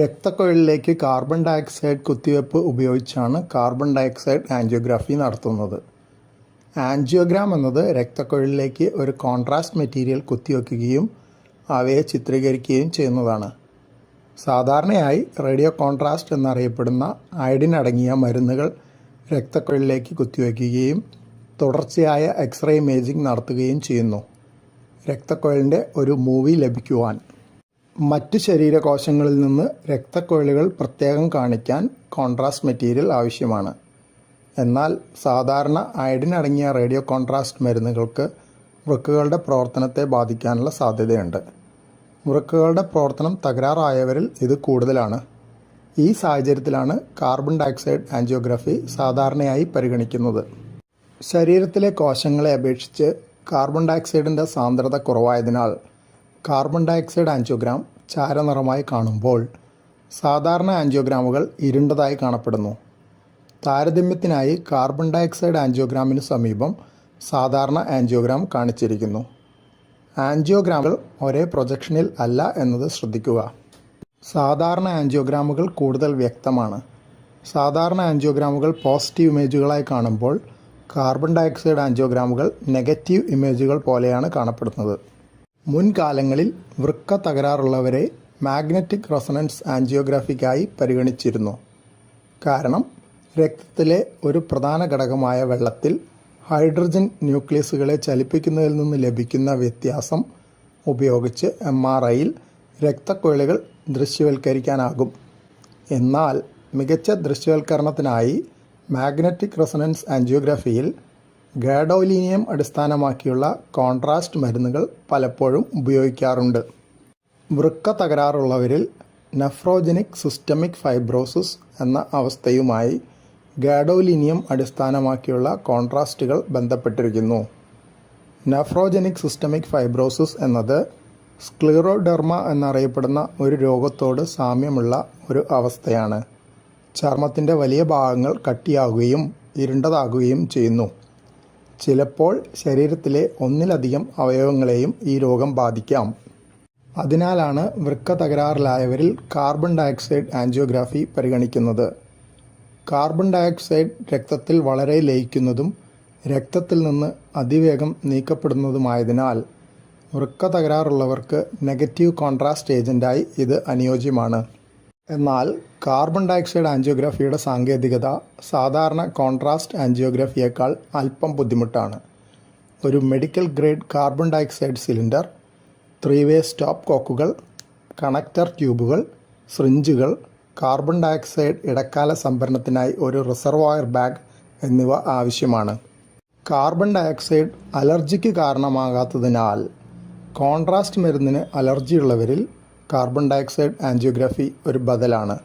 രക്തക്കുഴലിലേക്ക് carbon dioxide കുത്തിവയ്പ്പ് ഉപയോഗിച്ചാണ് carbon dioxide angiography നടത്തുന്നത്. ആൻജിയോഗ്രാം എന്നത് രക്തക്കുഴലിലേക്ക് ഒരു കോൺട്രാസ്റ്റ് മെറ്റീരിയൽ കുത്തിവെക്കുകയും അവയെ ചിത്രീകരിക്കുകയും ചെയ്യുന്നതാണ്. സാധാരണയായി റേഡിയോ കോൺട്രാസ്റ്റ് എന്നറിയപ്പെടുന്ന അയഡിൻ അടങ്ങിയ മരുന്നുകൾ രക്തക്കുഴലിലേക്ക് കുത്തിവയ്ക്കുകയും തുടർച്ചയായ എക്സ്റേ ഇമേജിംഗ് നടത്തുകയും ചെയ്യുന്നു. രക്തക്കൊഴലിന്റെ ഒരു മൂവി ലഭിക്കുവാൻ. മറ്റ് ശരീരകോശങ്ങളിൽ നിന്ന് രക്തക്കുഴലുകൾ പ്രത്യേകം കാണിക്കാൻ കോൺട്രാസ്റ്റ് മെറ്റീരിയൽ ആവശ്യമാണ്. എന്നാൽ സാധാരണ അയഡിൻ അടങ്ങിയ റേഡിയോ കോൺട്രാസ്റ്റ് മരുന്നുകൾക്ക് വൃക്കകളുടെ പ്രവർത്തനത്തെ ബാധിക്കാനുള്ള സാധ്യതയുണ്ട്. വൃക്കകളുടെ പ്രവർത്തനം തകരാറായവരിൽ ഇത് കൂടുതലാണ്. ഈ സാഹചര്യത്തിലാണ് കാർബൺ ഡയോക്സൈഡ് ആൻജിയോഗ്രഫി സാധാരണയായി പരിഗണിക്കുന്നത്. ശരീരത്തിലെ കോശങ്ങളെ അപേക്ഷിച്ച് കാർബൺ ഡയോക്സൈഡിന്റെ സാന്ദ്രത കുറവായതിനാൽ കാർബൺ ഡയോക്സൈഡ് ആൻജിയോഗ്രാം ചാരനിറമായി കാണുമ്പോൾ സാധാരണ ആൻജിയോഗ്രാമുകൾ ഇരുണ്ടതായി കാണപ്പെടുന്നു. താരതമ്യത്തിനായി കാർബൺ ഡയോക്സൈഡ് ആൻജിയോഗ്രാമിന് സമീപം സാധാരണ ആൻജിയോഗ്രാം കാണിച്ചിരിക്കുന്നു. ആൻജിയോഗ്രാമുകൾ ഒരേ പ്രൊജക്ഷനിൽ അല്ല എന്നത് ശ്രദ്ധിക്കുക. സാധാരണ ആൻജിയോഗ്രാമുകൾ കൂടുതൽ വ്യക്തമാണ്. സാധാരണ ആൻജിയോഗ്രാമുകൾ പോസിറ്റീവ് ഇമേജുകളായി കാണുമ്പോൾ കാർബൺ ഡയോക്സൈഡ് ആൻജിയോഗ്രാമുകൾ നെഗറ്റീവ് ഇമേജുകൾ പോലെയാണ് കാണപ്പെടുന്നത്. മുൻകാലങ്ങളിൽ വൃക്ക തകരാറുള്ളവരെ മാഗ്നറ്റിക് റെസണൻസ് ആൻജിയോഗ്രാഫിക്കായി പരിഗണിച്ചിരുന്നു. കാരണം രക്തത്തിലെ ഒരു പ്രധാന ഘടകമായ വെള്ളത്തിൽ ഹൈഡ്രജൻ ന്യൂക്ലിയസുകളെ ചലിപ്പിക്കുന്നതിൽ നിന്ന് ലഭിക്കുന്ന വ്യത്യാസം ഉപയോഗിച്ച് എം ആർ ഐയിൽ രക്തക്കുഴലുകൾ ദൃശ്യവൽക്കരിക്കാനാകും. എന്നാൽ മികച്ച ദൃശ്യവൽക്കരണത്തിനായി മാഗ്നറ്റിക് റെസണൻസ് ആൻജിയോഗ്രാഫിയിൽ ഗാഡോലീനിയം അടിസ്ഥാനമാക്കിയുള്ള കോൺട്രാസ്റ്റ് മരുന്നുകൾ പലപ്പോഴും ഉപയോഗിക്കാറുണ്ട്. വൃക്ക തകരാറുള്ളവരിൽ നെഫ്രോജനിക് സിസ്റ്റമിക് ഫൈബ്രോസിസ് എന്ന അവസ്ഥയുമായി ഗാഡോലീനിയം അടിസ്ഥാനമാക്കിയുള്ള കോൺട്രാസ്റ്റുകൾ ബന്ധപ്പെട്ടിരിക്കുന്നു. നെഫ്രോജനിക് സിസ്റ്റമിക് ഫൈബ്രോസിസ് എന്നത് സ്ക്ലിറോഡെർമ എന്നറിയപ്പെടുന്ന ഒരു രോഗത്തോട് സാമ്യമുള്ള ഒരു അവസ്ഥയാണ്. ചർമ്മത്തിന്റെ വലിയ ഭാഗങ്ങൾ കട്ടിയാകുകയും ഇരുണ്ടതാകുകയും ചെയ്യുന്നു. ചിലപ്പോൾ ശരീരത്തിലെ ഒന്നിലധികം അവയവങ്ങളെയും ഈ രോഗം ബാധിക്കാം. അതിനാലാണ് വൃക്ക തകരാറിലായവരിൽ കാർബൺ ഡയോക്സൈഡ് ആൻജിയോഗ്രാഫി പരിഗണിക്കുന്നത്. കാർബൺ ഡയോക്സൈഡ് രക്തത്തിൽ വളരെ ലയിക്കുന്നതും രക്തത്തിൽ നിന്ന് അതിവേഗം നീക്കപ്പെടുന്നതുമായതിനാൽ വൃക്ക തകരാറുള്ളവർക്ക് നെഗറ്റീവ് കോൺട്രാസ്റ്റ് ഏജന്റായി ഇത് അനുയോജ്യമാണ്. എന്നാൽ കാർബൺ ഡയോക്സൈഡ് ആൻജിയോഗ്രാഫിയുടെ സാങ്കേതികത സാധാരണ കോൺട്രാസ്റ്റ് ആൻജിയോഗ്രാഫിയേക്കാൾ അല്പം ബുദ്ധിമുട്ടാണ്. ഒരു medical grade carbon dioxide cylinder three way stop കോക്കുകൾ connector ട്യൂബുകൾ സ്രിഞ്ചുകൾ കാർബൺ ഡയോക്സൈഡ് ഇടക്കാല സംഭരണത്തിനായി ഒരു റിസർവോയർ ബാഗ് എന്നിവ ആവശ്യമാണ്. കാർബൺ ഡയോക്സൈഡ് അലർജിക്ക് കാരണമാകാത്തതിനാൽ കോൺട്രാസ്റ്റ് മരുന്നിന് അലർജിയുള്ളവരിൽ കാർബൺ ഡയോക്സൈഡ് ആൻജിയോഗ്രാഫി ഒരു ബദലാണ്.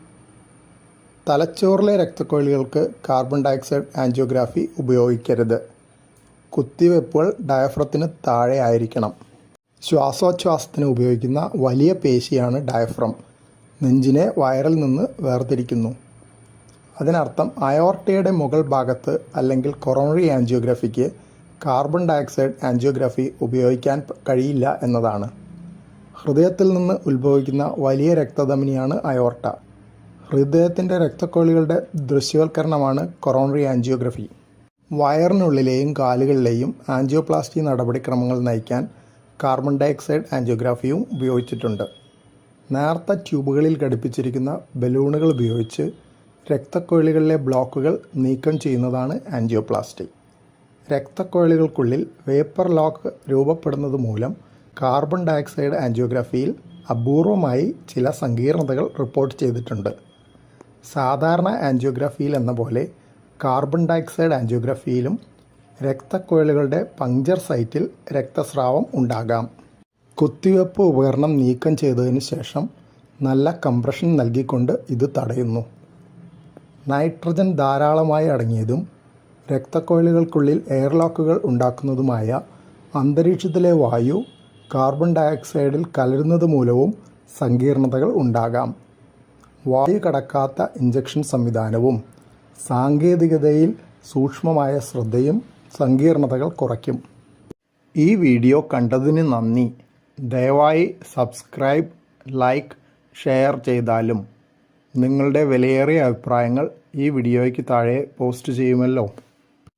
തലച്ചോറിലെ രക്തക്കൊഴിലുകൾക്ക് കാർബൺ ഡയോക്സൈഡ് ആൻജിയോഗ്രാഫി ഉപയോഗിക്കരുത്. കുത്തിവയ്പ്പുകൾ ഡയഫ്രത്തിന് താഴെ ആയിരിക്കണം. ശ്വാസോച്ഛ്വാസത്തിന് ഉപയോഗിക്കുന്ന വലിയ പേശിയാണ് ഡയഫ്രം. നെഞ്ചിനെ വയറിൽ നിന്ന് വേർതിരിക്കുന്നു. അതിനർത്ഥം അയോർട്ടയുടെ മുകൾ ഭാഗത്ത് അല്ലെങ്കിൽ കൊറോണറി ആൻജിയോഗ്രാഫിക്ക് കാർബൺ ഡയോക്സൈഡ് ആൻജിയോഗ്രാഫി ഉപയോഗിക്കാൻ കഴിയില്ല എന്നതാണ്. ഹൃദയത്തിൽ നിന്ന് ഉത്ഭവിക്കുന്ന വലിയ രക്തധമനിയാണ് അയോർട്ട. ഹൃദയത്തിന്റെ രക്തക്കൊള്ളികളുടെ ദൃശ്യവൽക്കരണമാണ് കൊറോണറി ആൻജിയോഗ്രഫി. വയറിനുള്ളിലെയും കാലുകളിലെയും ആൻജിയോപ്ലാസ്റ്റി നടപടിക്രമങ്ങൾ നയിക്കാൻ കാർബൺ ഡയോക്സൈഡ് ആൻജിയോഗ്രാഫിയും ഉപയോഗിച്ചിട്ടുണ്ട്. നേർത്ത ട്യൂബുകളിൽ ഘടിപ്പിച്ചിരിക്കുന്ന ബലൂണുകൾ ഉപയോഗിച്ച് രക്തക്കോഴികളിലെ ബ്ലോക്കുകൾ നീക്കം ചെയ്യുന്നതാണ് ആൻജിയോപ്ലാസ്റ്റി. രക്തക്കോഴികൾക്കുള്ളിൽ വേപ്പർ ലോക്ക് രൂപപ്പെടുന്നത് മൂലം കാർബൺ ഡയോക്സൈഡ് ആൻജിയോഗ്രാഫിയിൽ അപൂർവമായി ചില സങ്കീർണതകൾ റിപ്പോർട്ട് ചെയ്തിട്ടുണ്ട്. സാധാരണ ആൻജിയോഗ്രാഫിയിൽ എന്ന പോലെ കാർബൺ ഡയോക്സൈഡ് ആൻജിയോഗ്രാഫിയിലും രക്തക്കുഴലുകളുടെ പങ്ക്ചർ സൈറ്റിൽ രക്തസ്രാവം ഉണ്ടാകാം. കുത്തിവെപ്പ് ഉപകരണം നീക്കം ചെയ്തതിന് ശേഷം നല്ല കംപ്രഷൻ നൽകിക്കൊണ്ട് ഇത് തടയുന്നു. നൈട്രജൻ ധാരാളമായി അടങ്ങിയതും രക്തക്കൊഴലുകൾക്കുള്ളിൽ എയർലോക്കുകൾ ഉണ്ടാക്കുന്നതുമായ അന്തരീക്ഷത്തിലെ വായു കാർബൺ ഡയോക്സൈഡിൽ കലരുന്നത് മൂലവും സങ്കീർണതകൾ ഉണ്ടാകാം. വായു കടക്കാത്ത ഇഞ്ചക്ഷൻ സംവിധാനവും സാങ്കേതികതയിൽ സൂക്ഷ്മമായ ശ്രദ്ധയും സങ്കീർണതകൾ കുറയ്ക്കും. ഈ വീഡിയോ കണ്ടതിന് നന്ദി. ദയവായി സബ്സ്ക്രൈബ് ലൈക്ക് ഷെയർ ചെയ്താലും നിങ്ങളുടെ വിലയേറിയ അഭിപ്രായങ്ങൾ ഈ വീഡിയോയ്ക്ക് താഴെ പോസ്റ്റ് ചെയ്യുമല്ലോ.